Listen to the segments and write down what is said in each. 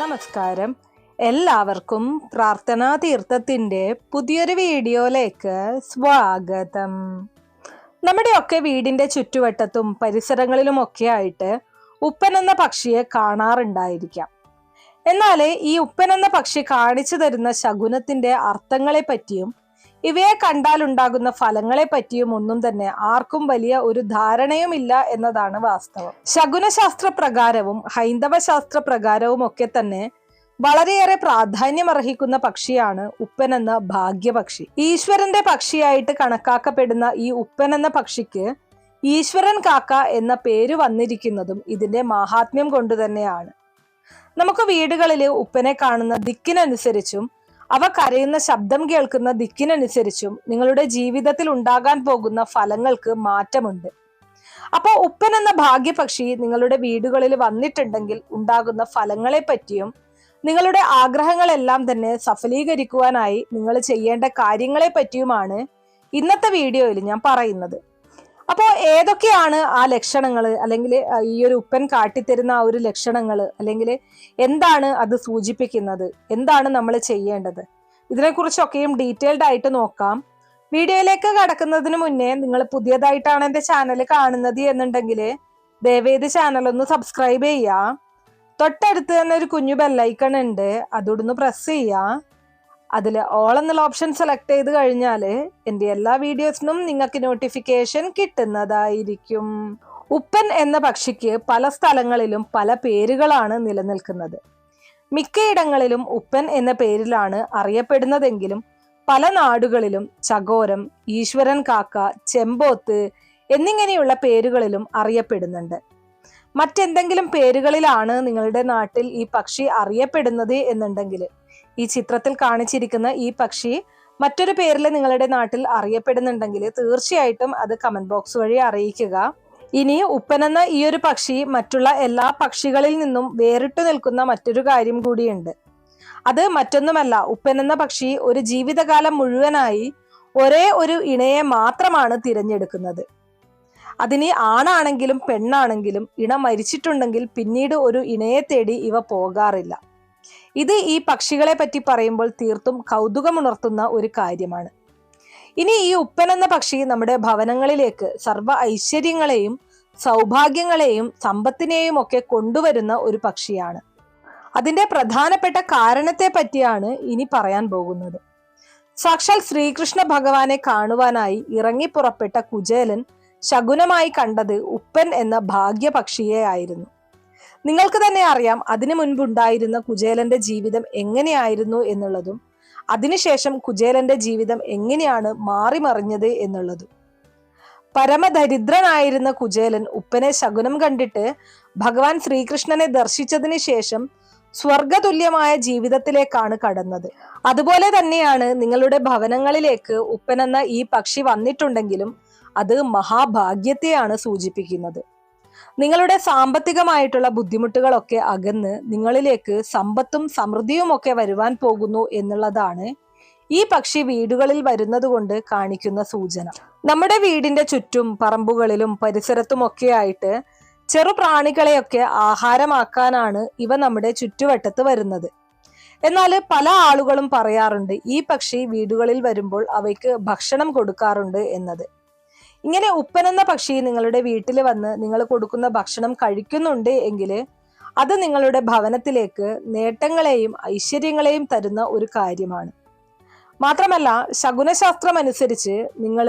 നമസ്കാരം. എല്ലാവർക്കും പ്രാർത്ഥനാ തീർത്ഥത്തിന്റെ പുതിയൊരു വീഡിയോയിലേക്ക് സ്വാഗതം. നമ്മുടെയൊക്കെ വീടിന്റെ ചുറ്റുവട്ടത്തും പരിസരങ്ങളിലുമൊക്കെ ആയിട്ട് ഉപ്പൻ എന്ന പക്ഷിയെ കാണാറുണ്ടായിരിക്കാം. എന്നാൽ ഈ ഉപ്പൻ എന്ന പക്ഷി കാണിച്ചു തരുന്ന ശകുനത്തിന്റെ അർത്ഥങ്ങളെ പറ്റിയും ഇവയെ കണ്ടാൽ ഉണ്ടാകുന്ന ഫലങ്ങളെ പറ്റിയും ഒന്നും തന്നെ ആർക്കും വലിയ ഒരു ധാരണയുമില്ല എന്നതാണ് വാസ്തവം. ശകുനശാസ്ത്ര പ്രകാരവും ഹൈന്ദവ ശാസ്ത്ര പ്രകാരവും ഒക്കെ തന്നെ വളരെയേറെ പ്രാധാന്യമർഹിക്കുന്ന പക്ഷിയാണ് ഉപ്പൻ എന്ന ഭാഗ്യപക്ഷി. ഈശ്വരന്റെ പക്ഷിയായിട്ട് കണക്കാക്കപ്പെടുന്ന ഈ ഉപ്പൻ എന്ന പക്ഷിക്ക് ഈശ്വരൻ കാക്ക എന്ന പേര് വന്നിരിക്കുന്നതും ഇതിന്റെ മാഹാത്മ്യം കൊണ്ട് തന്നെയാണ്. നമുക്ക് വീടുകളിൽ ഉപ്പനെ കാണുന്ന ദിക്കിനനുസരിച്ചും അവ കരയുന്ന ശബ്ദം കേൾക്കുന്ന ദിക്കിനനുസരിച്ചും നിങ്ങളുടെ ജീവിതത്തിൽ ഉണ്ടാകാൻ പോകുന്ന ഫലങ്ങൾക്ക് മാറ്റമുണ്ട്. അപ്പോൾ ഉപ്പൻ എന്ന ഭാഗ്യപക്ഷി നിങ്ങളുടെ വീടുകളിൽ വന്നിട്ടുണ്ടെങ്കിൽ ഉണ്ടാകുന്ന ഫലങ്ങളെ പറ്റിയും നിങ്ങളുടെ ആഗ്രഹങ്ങളെല്ലാം തന്നെ സഫലീകരിക്കുവാനായി നിങ്ങൾ ചെയ്യേണ്ട കാര്യങ്ങളെ പറ്റിയുമാണ് ഇന്നത്തെ വീഡിയോയിൽ ഞാൻ പറയുന്നത്. അപ്പോൾ ഏതൊക്കെയാണ് ആ ലക്ഷണങ്ങൾ അല്ലെങ്കിൽ ഈ ഒരു ഉപ്പൻ കാട്ടിത്തരുന്ന ആ ഒരു ലക്ഷണങ്ങൾ അല്ലെങ്കിൽ എന്താണ് അത് സൂചിപ്പിക്കുന്നത്? എന്താണ് നമ്മൾ ചെയ്യേണ്ടത്? ഇതിനെക്കുറിച്ചൊക്കെയും ഡീറ്റെയിൽഡ് ആയിട്ട് നോക്കാം. വീഡിയോയിലേക്ക് കടക്കുന്നതിന് മുന്നേ നിങ്ങൾ പുതിയതായിട്ടാണ് എന്റെ ചാനൽ കാണുന്നത് എന്നുണ്ടെങ്കിൽ ദയവേത് ചാനൽ ഒന്ന് സബ്സ്ക്രൈബ് ചെയ്യുക. തൊട്ടടുത്ത് തന്നെ ഒരു കുഞ്ഞു ബെല്ലൈക്കൺ ഉണ്ട്. അതോടൊന്ന് പ്രസ് ചെയ്യുക. അതിൽ ഓൾ എന്നുള്ള ഓപ്ഷൻ സെലക്ട് ചെയ്ത് കഴിഞ്ഞാൽ എന്റെ എല്ലാ വീഡിയോസിനും നിങ്ങൾക്ക് നോട്ടിഫിക്കേഷൻ കിട്ടുന്നതായിരിക്കും. ഉപ്പൻ എന്ന പക്ഷിക്ക് പല സ്ഥലങ്ങളിലും പല പേരുകളാണ് നിലനിൽക്കുന്നത്. മിക്കയിടങ്ങളിലും ഉപ്പൻ എന്ന പേരിലാണ് അറിയപ്പെടുന്നതെങ്കിലും പല നാടുകളിലും ചകോരം ഈശ്വരൻ കാക്ക ചെമ്പോത്ത് എന്നിങ്ങനെയുള്ള പേരുകളിലും അറിയപ്പെടുന്നുണ്ട്. മറ്റെന്തെങ്കിലും പേരുകളിലാണ് നിങ്ങളുടെ നാട്ടിൽ ഈ പക്ഷി അറിയപ്പെടുന്നത് എന്നുണ്ടെങ്കിൽ ഈ ചിത്രത്തിൽ കാണിച്ചിരിക്കുന്ന ഈ പക്ഷി മറ്റൊരു പേരിൽ നിങ്ങളുടെ നാട്ടിൽ അറിയപ്പെടുന്നുണ്ടെങ്കിൽ തീർച്ചയായിട്ടും അത് കമന്റ് ബോക്സ് വഴി അറിയിക്കുക. ഇനി ഉപ്പനെന്ന ഈ ഒരു പക്ഷി മറ്റുള്ള എല്ലാ പക്ഷികളിൽ നിന്നും വേറിട്ടു നിൽക്കുന്ന മറ്റൊരു കാര്യം കൂടിയുണ്ട്. അത് മറ്റൊന്നുമല്ല ഉപ്പനെന്ന പക്ഷി ഒരു ജീവിതകാലം മുഴുവനായി ഒരേ ഒരു ഇണയെ മാത്രമാണ് തിരഞ്ഞെടുക്കുന്നത്. അതിന് ആണാണെങ്കിലും പെണ്ണാണെങ്കിലും ഇണ മരിച്ചിട്ടുണ്ടെങ്കിൽ പിന്നീട് ഒരു ഇണയെ തേടി ഇവ പോകാറില്ല. ഇത് ഈ പക്ഷികളെ പറ്റി പറയുമ്പോൾ തീർത്തും കൗതുകമുണർത്തുന്ന ഒരു കാര്യമാണ്. ഇനി ഈ ഉപ്പൻ എന്ന പക്ഷി നമ്മുടെ ഭവനങ്ങളിലേക്ക് സർവ ഐശ്വര്യങ്ങളെയും സൗഭാഗ്യങ്ങളെയും സമ്പത്തിനെയും ഒക്കെ കൊണ്ടുവരുന്ന ഒരു പക്ഷിയാണ്. അതിന്റെ പ്രധാനപ്പെട്ട കാരണത്തെ പറ്റിയാണ് ഇനി പറയാൻ പോകുന്നത്. സാക്ഷാൽ ശ്രീകൃഷ്ണ ഭഗവാനെ കാണുവാനായി ഇറങ്ങി പുറപ്പെട്ട കുചേലൻ ശകുനമായി കണ്ടത് ഉപ്പൻ എന്ന ഭാഗ്യപക്ഷിയെ ആയിരുന്നു. നിങ്ങൾക്ക് തന്നെ അറിയാം അതിനു മുൻപുണ്ടായിരുന്ന കുചേലന്റെ ജീവിതം എങ്ങനെയായിരുന്നു എന്നുള്ളതും അതിനുശേഷം കുചേലന്റെ ജീവിതം എങ്ങനെയാണ് മാറിമറിഞ്ഞത് എന്നുള്ളതും. പരമദരിദ്രനായിരുന്ന കുചേലൻ ഉപ്പനെ ശകുനം കണ്ടിട്ട് ഭഗവാൻ ശ്രീകൃഷ്ണനെ ദർശിച്ചതിന് ശേഷം സ്വർഗതുല്യമായ ജീവിതത്തിലേക്കാണ് കടന്നത്. അതുപോലെ തന്നെയാണ് നിങ്ങളുടെ ഭവനങ്ങളിലേക്ക് ഉപ്പനെന്ന ഈ പക്ഷി വന്നിട്ടുണ്ടെങ്കിലും അത് മഹാഭാഗ്യത്തെയാണ് സൂചിപ്പിക്കുന്നത്. നിങ്ങളുടെ സാമ്പത്തികമായിട്ടുള്ള ബുദ്ധിമുട്ടുകളൊക്കെ അകന്ന് നിങ്ങളിലേക്ക് സമ്പത്തും സമൃദ്ധിയും ഒക്കെ വരുവാൻ പോകുന്നു എന്നുള്ളതാണ് ഈ പക്ഷി വീടുകളിൽ വരുന്നത് കൊണ്ട് കാണിക്കുന്ന സൂചന. നമ്മുടെ വീടിന്റെ ചുറ്റും പറമ്പുകളിലും പരിസരത്തും ഒക്കെ ആയിട്ട് ചെറു പ്രാണികളെയൊക്കെ ആഹാരമാക്കാനാണ് ഇവ നമ്മുടെ ചുറ്റുവട്ടത്ത് വരുന്നത്. എന്നാൽ പല ആളുകളും പറയാറുണ്ട് ഈ പക്ഷി വീടുകളിൽ വരുമ്പോൾ അവയ്ക്ക് ഭക്ഷണം കൊടുക്കാറുണ്ട് എന്നത്. ഇങ്ങനെ ഉപ്പൻ എന്ന പക്ഷി നിങ്ങളുടെ വീട്ടിൽ വന്ന് നിങ്ങൾ കൊടുക്കുന്ന ഭക്ഷണം കഴിക്കുന്നുണ്ട് എങ്കിൽ അത് നിങ്ങളുടെ ഭവനത്തിലേക്ക് നേട്ടങ്ങളെയും ഐശ്വര്യങ്ങളെയും തരുന്ന ഒരു കാര്യമാണ്. മാത്രമല്ല ശകുനശാസ്ത്രം അനുസരിച്ച് നിങ്ങൾ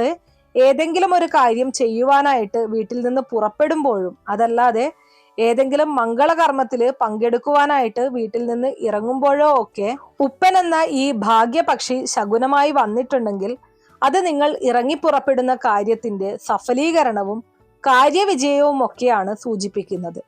ഏതെങ്കിലും ഒരു കാര്യം ചെയ്യുവാനായിട്ട് വീട്ടിൽ നിന്ന് പുറപ്പെടുമ്പോഴും അതല്ലാതെ ഏതെങ്കിലും മംഗളകർമ്മത്തിൽ പങ്കെടുക്കുവാനായിട്ട് വീട്ടിൽ നിന്ന് ഇറങ്ങുമ്പോഴോ ഒക്കെ ഉപ്പൻ എന്ന ഈ ഭാഗ്യപക്ഷി ശകുനമായി വന്നിട്ടുണ്ടെങ്കിൽ അത് നിങ്ങൾ ഇറങ്ങിപ്പുറപ്പെടുന്ന കാര്യത്തിന്റെ സഫലീകരണവും കാര്യവിജയവും ഒക്കെയാണ് സൂചിപ്പിക്കുന്നത്.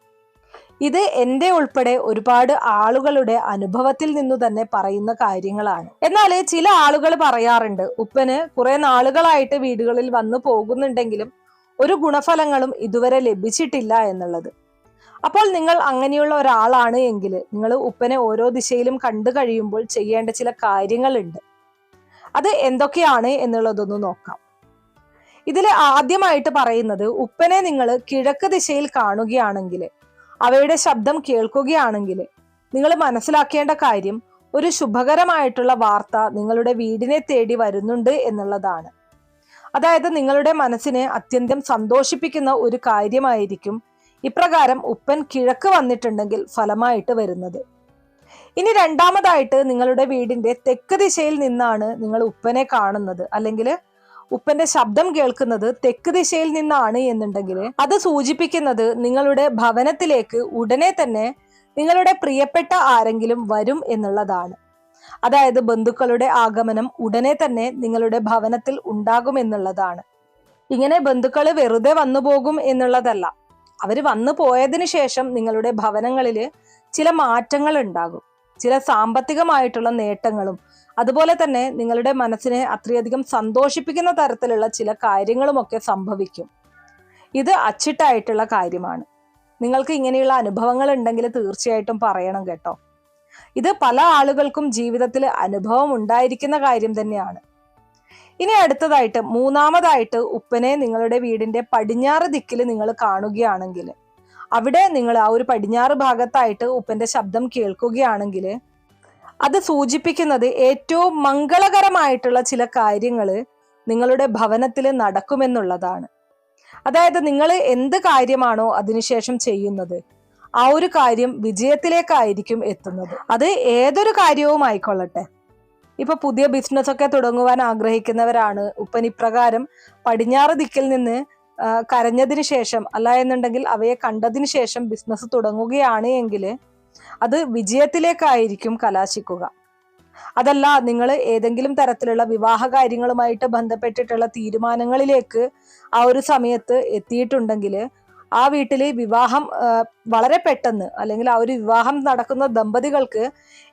ഇത് എന്റെ ഉൾപ്പെടെ ഒരുപാട് ആളുകളുടെ അനുഭവത്തിൽ നിന്നു തന്നെ പറയുന്ന കാര്യങ്ങളാണ്. എന്നാൽ ചില ആളുകൾ പറയാറുണ്ട് ഉപ്പന് കുറെ നാളുകളായിട്ട് വീടുകളിൽ വന്നു പോകുന്നുണ്ടെങ്കിലും ഒരു ഗുണഫലങ്ങളും ഇതുവരെ ലഭിച്ചിട്ടില്ല എന്നുള്ളത്. അപ്പോൾ നിങ്ങൾ അങ്ങനെയുള്ള ഒരാളാണ് എങ്കിൽ നിങ്ങൾ ഉപ്പനെ ഓരോ ദിശയിലും കണ്ടു കഴിയുമ്പോൾ ചെയ്യേണ്ട ചില കാര്യങ്ങളുണ്ട്. അത് എന്തൊക്കെയാണ് എന്നുള്ളതൊന്ന് നോക്കാം. ഇതിൽ ആദ്യമായിട്ട് പറയുന്നത് ഉപ്പനെ നിങ്ങൾ കിഴക്ക് ദിശയിൽ കാണുകയാണെങ്കിൽ അവയുടെ ശബ്ദം കേൾക്കുകയാണെങ്കിൽ നിങ്ങൾ മനസ്സിലാക്കേണ്ട കാര്യം ഒരു ശുഭകരമായിട്ടുള്ള വാർത്ത നിങ്ങളുടെ വീടിനെ തേടി വരുന്നുണ്ട് എന്നുള്ളതാണ്. അതായത് നിങ്ങളുടെ മനസ്സിനെ അത്യന്തം സന്തോഷിപ്പിക്കുന്ന ഒരു കാര്യമായിരിക്കും ഇപ്രകാരം ഉപ്പൻ കിഴക്ക് വന്നിട്ടുണ്ടെങ്കിൽ ഫലമായിട്ട് വരുന്നത്. ഇനി രണ്ടാമതായിട്ട് നിങ്ങളുടെ വീടിന്റെ തെക്ക് ദിശയിൽ നിന്നാണ് നിങ്ങൾ ഉപ്പനെ കാണുന്നത്. അല്ലെങ്കിൽ ഉപ്പന്റെ ശബ്ദം കേൾക്കുന്നത് തെക്ക് ദിശയിൽ നിന്നാണ് എന്നുണ്ടെങ്കിൽ അത് സൂചിപ്പിക്കുന്നത് നിങ്ങളുടെ ഭവനത്തിലേക്ക് ഉടനെ തന്നെ നിങ്ങളുടെ പ്രിയപ്പെട്ട ആരെങ്കിലും വരും എന്നുള്ളതാണ്. അതായത് ബന്ധുക്കളുടെ ആഗമനം ഉടനെ തന്നെ നിങ്ങളുടെ ഭവനത്തിൽ ഉണ്ടാകുമെന്നുള്ളതാണ് ഇങ്ങനെ ബന്ധുക്കൾ വെറുതെ വന്നു പോകും എന്നുള്ളതല്ല. അവർ വന്നു പോയതിനു ശേഷം നിങ്ങളുടെ ഭവനങ്ങളിൽ ചില മാറ്റങ്ങൾ ഉണ്ടാകും. ചില സാമ്പത്തികമായിട്ടുള്ള നേട്ടങ്ങളും അതുപോലെ തന്നെ നിങ്ങളുടെ മനസ്സിനെ അത്രയധികം സന്തോഷിപ്പിക്കുന്ന തരത്തിലുള്ള ചില കാര്യങ്ങളുമൊക്കെ സംഭവിക്കും. ഇത് അച്ചിട്ടായിട്ടുള്ള കാര്യമാണ്. നിങ്ങൾക്ക് ഇങ്ങനെയുള്ള അനുഭവങ്ങൾ ഉണ്ടെങ്കിൽ തീർച്ചയായിട്ടും പറയണം കേട്ടോ. ഇത് പല ആളുകൾക്കും ജീവിതത്തിൽ അനുഭവം ഉണ്ടായിരിക്കുന്ന കാര്യം തന്നെയാണ്. ഇനി അടുത്തതായിട്ട് മൂന്നാമതായിട്ട് ഉപ്പനെ നിങ്ങളുടെ വീടിന്റെ പടിഞ്ഞാറ് ദിക്കിൽ നിങ്ങൾ കാണുകയാണെങ്കിൽ അവിടെ നിങ്ങൾ ആ ഒരു പടിഞ്ഞാറ് ഭാഗത്തായിട്ട് ഉപ്പന്റെ ശബ്ദം കേൾക്കുകയാണെങ്കിൽ അത് സൂചിപ്പിക്കുന്നത് ഏറ്റവും മംഗളകരമായിട്ടുള്ള ചില കാര്യങ്ങൾ നിങ്ങളുടെ ഭവനത്തിൽ നടക്കുമെന്നുള്ളതാണ്. അതായത് നിങ്ങൾ എന്ത് കാര്യമാണോ അതിനുശേഷം ചെയ്യുന്നത് ആ ഒരു കാര്യം വിജയത്തിലേക്കായിരിക്കും എത്തുന്നത്. അത് ഏതൊരു കാര്യവും ആയിക്കൊള്ളട്ടെ. ഇപ്പൊ പുതിയ ബിസിനസ് ഒക്കെ തുടങ്ങുവാൻ ആഗ്രഹിക്കുന്നവരാണ്. ഉപ്പൻ ഇപ്രകാരം പടിഞ്ഞാറ് ദിക്കിൽ നിന്ന് കരഞ്ഞതിന് ശേഷം അല്ല എന്നുണ്ടെങ്കിൽ അവയെ കണ്ടതിന് ശേഷം ബിസിനസ് തുടങ്ങുകയാണ് എങ്കിൽ അത് വിജയത്തിലേക്കായിരിക്കും കലാശിക്കുക. അതല്ല നിങ്ങൾ ഏതെങ്കിലും തരത്തിലുള്ള വിവാഹ കാര്യങ്ങളുമായിട്ട് ബന്ധപ്പെട്ടിട്ടുള്ള തീരുമാനങ്ങളിലേക്ക് ആ ഒരു സമയത്ത് എത്തിയിട്ടുണ്ടെങ്കിൽ ആ വീട്ടിൽ വിവാഹം വളരെ പെട്ടെന്ന് അല്ലെങ്കിൽ ആ ഒരു വിവാഹം നടക്കുന്ന ദമ്പതികൾക്ക്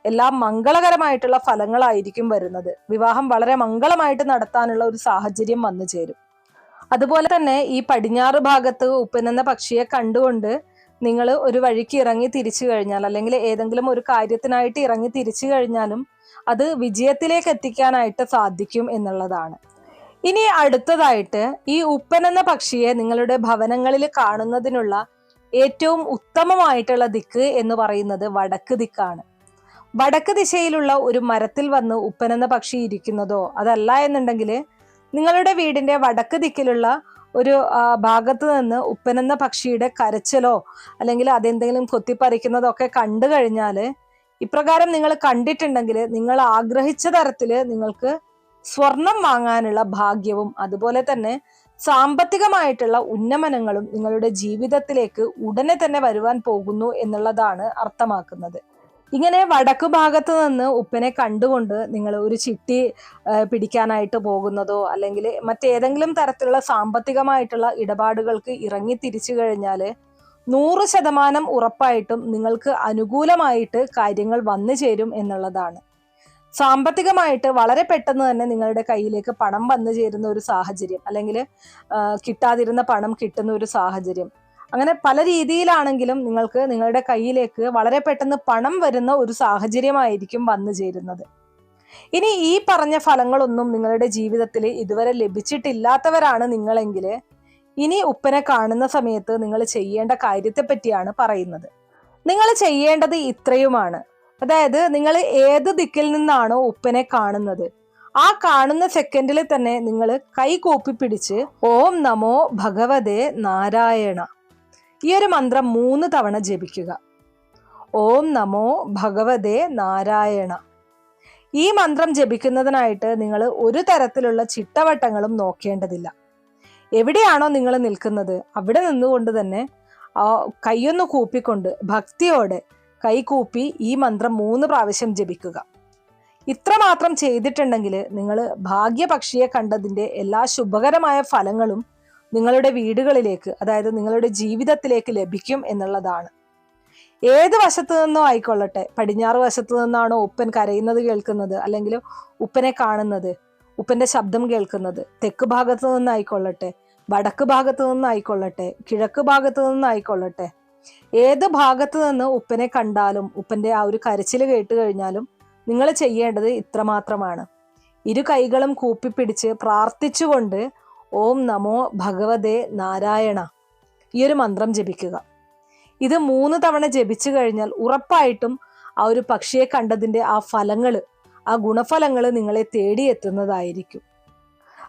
എല്ലാം മംഗളകരമായിട്ടുള്ള ഫലങ്ങളായിരിക്കും വരുന്നത്. വിവാഹം വളരെ മംഗളമായിട്ട് നടത്താനുള്ള ഒരു സാഹചര്യം വന്നു ചേരും. അതുപോലെ തന്നെ ഈ പടിഞ്ഞാറ് ഭാഗത്ത് ഉപ്പനെന്ന പക്ഷിയെ കണ്ടുകൊണ്ട് നിങ്ങൾ ഒരു വഴിക്ക് ഇറങ്ങി തിരിച്ചു കഴിഞ്ഞാൽ അല്ലെങ്കിൽ ഏതെങ്കിലും ഒരു കാര്യത്തിനായിട്ട് ഇറങ്ങി തിരിച്ചു കഴിഞ്ഞാലും അത് വിജയത്തിലേക്ക് എത്തിക്കാനായിട്ട് സാധിക്കും എന്നുള്ളതാണ്. ഇനി അടുത്തതായിട്ട് ഈ ഉപ്പൻ എന്ന പക്ഷിയെ നിങ്ങളുടെ ഭവനങ്ങളിൽ കാണുന്നതിനുള്ള ഏറ്റവും ഉത്തമമായിട്ടുള്ള ദിക്ക് എന്ന് പറയുന്നത് വടക്ക് ദിക്കാണ്. വടക്ക് ദിശയിലുള്ള ഒരു മരത്തിൽ വന്ന് ഉപ്പൻ എന്ന പക്ഷി ഇരിക്കുന്നതോ അതല്ല എന്നുണ്ടെങ്കിൽ നിങ്ങളുടെ വീടിന്റെ വടക്ക് ദിക്കിലുള്ള ഒരു ഭാഗത്ത് നിന്ന് ഉപ്പനെന്ന പക്ഷിയുടെ കരച്ചിലോ അല്ലെങ്കിൽ അതെന്തെങ്കിലും കൊത്തിപ്പറിക്കുന്നതോ ഒക്കെ കണ്ടു കഴിഞ്ഞാൽ ഇപ്രകാരം നിങ്ങൾ കണ്ടിട്ടുണ്ടെങ്കിൽ നിങ്ങൾ ആഗ്രഹിച്ച തരത്തിൽ നിങ്ങൾക്ക് സ്വർണം വാങ്ങാനുള്ള ഭാഗ്യവും അതുപോലെ തന്നെ സാമ്പത്തികമായിട്ടുള്ള ഉന്നമനങ്ങളും നിങ്ങളുടെ ജീവിതത്തിലേക്ക് ഉടനെ തന്നെ വരുവാൻ പോകുന്നു എന്നുള്ളതാണ് അർത്ഥമാക്കുന്നത്. ഇങ്ങനെ വടക്ക് ഭാഗത്ത് നിന്ന് ഉപ്പനെ കണ്ടുകൊണ്ട് നിങ്ങൾ ഒരു ചിട്ടി പിടിക്കാനായിട്ട് പോകുന്നതോ അല്ലെങ്കിൽ മറ്റേതെങ്കിലും തരത്തിലുള്ള സാമ്പത്തികമായിട്ടുള്ള ഇടപാടുകൾക്ക് ഇറങ്ങി തിരിച്ചു കഴിഞ്ഞാൽ നൂറ് ശതമാനം ഉറപ്പായിട്ടും നിങ്ങൾക്ക് അനുകൂലമായിട്ട് കാര്യങ്ങൾ വന്നു ചേരും എന്നുള്ളതാണ്. സാമ്പത്തികമായിട്ട് വളരെ പെട്ടെന്ന് തന്നെ നിങ്ങളുടെ കയ്യിലേക്ക് പണം വന്നു ചേരുന്ന ഒരു സാഹചര്യം അല്ലെങ്കിൽ കിട്ടാതിരുന്ന പണം കിട്ടുന്ന ഒരു സാഹചര്യം. അങ്ങനെ പല രീതിയിലാണെങ്കിലും നിങ്ങൾക്ക് നിങ്ങളുടെ കയ്യിലേക്ക് വളരെ പെട്ടെന്ന് പണം വരുന്ന ഒരു സാഹചര്യമായിരിക്കും വന്നു ചേരുന്നത്. ഇനി ഈ പറഞ്ഞ ഫലങ്ങളൊന്നും നിങ്ങളുടെ ജീവിതത്തിൽ ഇതുവരെ ലഭിച്ചിട്ടില്ലാത്തവരാണ് നിങ്ങളെങ്കിൽ ഇനി ഉപ്പനെ കാണുന്ന സമയത്ത് നിങ്ങൾ ചെയ്യേണ്ട കാര്യത്തെ പറ്റിയാണ് പറയുന്നത്. നിങ്ങൾ ചെയ്യേണ്ടത് ഇത്രയുമാണ്. അതായത് നിങ്ങൾ ഏത് ദിക്കിൽ നിന്നാണോ ഉപ്പനെ കാണുന്നത്. ആ കാണുന്ന സെക്കൻഡിൽ തന്നെ നിങ്ങൾ കൈ കൂപ്പി പിടിച്ച് ഓം നമോ ഭഗവതേ നാരായണ ഈ ഒരു മന്ത്രം മൂന്ന് തവണ ജപിക്കുക. ഓം നമോ ഭഗവതേ നാരായണ. ഈ മന്ത്രം ജപിക്കുന്നതിനായിട്ട് നിങ്ങൾ ഒരു തരത്തിലുള്ള ചിട്ടവട്ടങ്ങളും നോക്കേണ്ടതില്ല. എവിടെയാണോ നിങ്ങൾ നിൽക്കുന്നത് അവിടെ നിന്നുകൊണ്ട് തന്നെ കൈയൊന്ന് കൂപ്പിക്കൊണ്ട് ഭക്തിയോടെ കൈ കൂപ്പി ഈ മന്ത്രം മൂന്ന് പ്രാവശ്യം ജപിക്കുക. ഇത്രമാത്രം ചെയ്തിട്ടുണ്ടെങ്കിൽ നിങ്ങൾ ഭാഗ്യപക്ഷിയെ കണ്ടതിന്റെ എല്ലാ ശുഭകരമായ ഫലങ്ങളും നിങ്ങളുടെ വീടുകളിലേക്ക് അതായത് നിങ്ങളുടെ ജീവിതത്തിലേക്ക് ലഭിക്കും എന്നുള്ളതാണ്. ഏത് വശത്തു നിന്നോ ആയിക്കൊള്ളട്ടെ പടിഞ്ഞാറ് വശത്തു നിന്നാണോ ഉപ്പൻ കരയുന്നത് കേൾക്കുന്നത് അല്ലെങ്കിൽ ഉപ്പനെ കാണുന്നത് ഉപ്പന്റെ ശബ്ദം കേൾക്കുന്നത് തെക്ക് ഭാഗത്തു നിന്നായിക്കൊള്ളട്ടെ വടക്ക് ഭാഗത്തു നിന്നായിക്കൊള്ളട്ടെ കിഴക്ക് ഭാഗത്തു നിന്നായിക്കൊള്ളട്ടെ ഏത് ഭാഗത്തു നിന്ന് ഉപ്പനെ കണ്ടാലും ഉപ്പന്റെ ആ ഒരു കരച്ചിൽ കേട്ട് കഴിഞ്ഞാലും നിങ്ങൾ ചെയ്യേണ്ടത് ഇത്രമാത്രമാണ്. ഇരു കൈകളും കൂപ്പിപ്പിടിച്ച് പ്രാർത്ഥിച്ചുകൊണ്ട് ഓം നമോ ഭഗവതേ നാരായണ. ഈ ഒരു മന്ത്രം ജപിക്കുക. ഇത് മൂന്ന് തവണ ജപിച്ചു കഴിഞ്ഞാൽ ഉറപ്പായിട്ടും ആ ഒരു പക്ഷിയെ കണ്ടതിന്റെ ആ ഫലങ്ങൾ ആ ഗുണഫലങ്ങൾ നിങ്ങളെ തേടിയെത്തുന്നതായിരിക്കും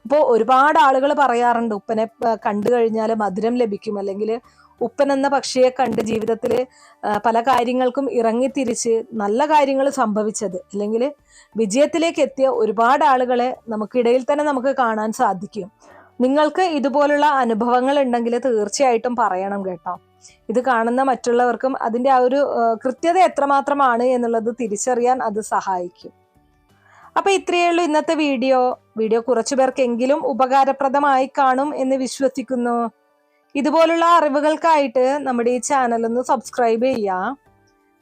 അപ്പോൾ ഒരുപാട് ആളുകൾ പറയാറുണ്ട് ഉപ്പനെ കണ്ടു കഴിഞ്ഞാൽ മധുരം ലഭിക്കും. അല്ലെങ്കിൽ ഉപ്പൻ എന്ന പക്ഷിയെ കണ്ട് ജീവിതത്തിൽ പല കാര്യങ്ങൾക്കും ഇറങ്ങിത്തിരിച്ച് നല്ല കാര്യങ്ങൾ സംഭവിച്ചത്. അല്ലെങ്കിൽ വിജയത്തിലേക്ക് എത്തിയ ഒരുപാട് ആളുകളെ നമുക്കിടയിൽ തന്നെ നമുക്ക് കാണാൻ സാധിക്കും. നിങ്ങൾക്ക് ഇതുപോലുള്ള അനുഭവങ്ങൾ ഉണ്ടെങ്കിൽ തീർച്ചയായിട്ടും പറയണം കേട്ടോ. ഇത് കാണുന്ന മറ്റുള്ളവർക്കും അതിന്റെ ആ ഒരു കൃത്യത എത്രമാത്രമാണ് എന്നുള്ളത് തിരിച്ചറിയാൻ അത് സഹായിക്കും. അപ്പൊ ഇത്രയേ ഉള്ളൂ ഇന്നത്തെ വീഡിയോ. വീഡിയോ കുറച്ചു പേർക്കെങ്കിലും ഉപകാരപ്രദമായി കാണും എന്ന് വിശ്വസിക്കുന്നു. ഇതുപോലുള്ള അറിവുകൾക്കായിട്ട് നമ്മുടെ ഈ ചാനൽ ഒന്ന് സബ്സ്ക്രൈബ് ചെയ്യാം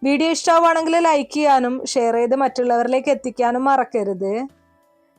വീഡിയോ ഇഷ്ടമാണെങ്കിൽ ലൈക്ക് ചെയ്യാനും ഷെയർ ചെയ്ത് മറ്റുള്ളവരിലേക്ക് എത്തിക്കാനും മറക്കരുത്.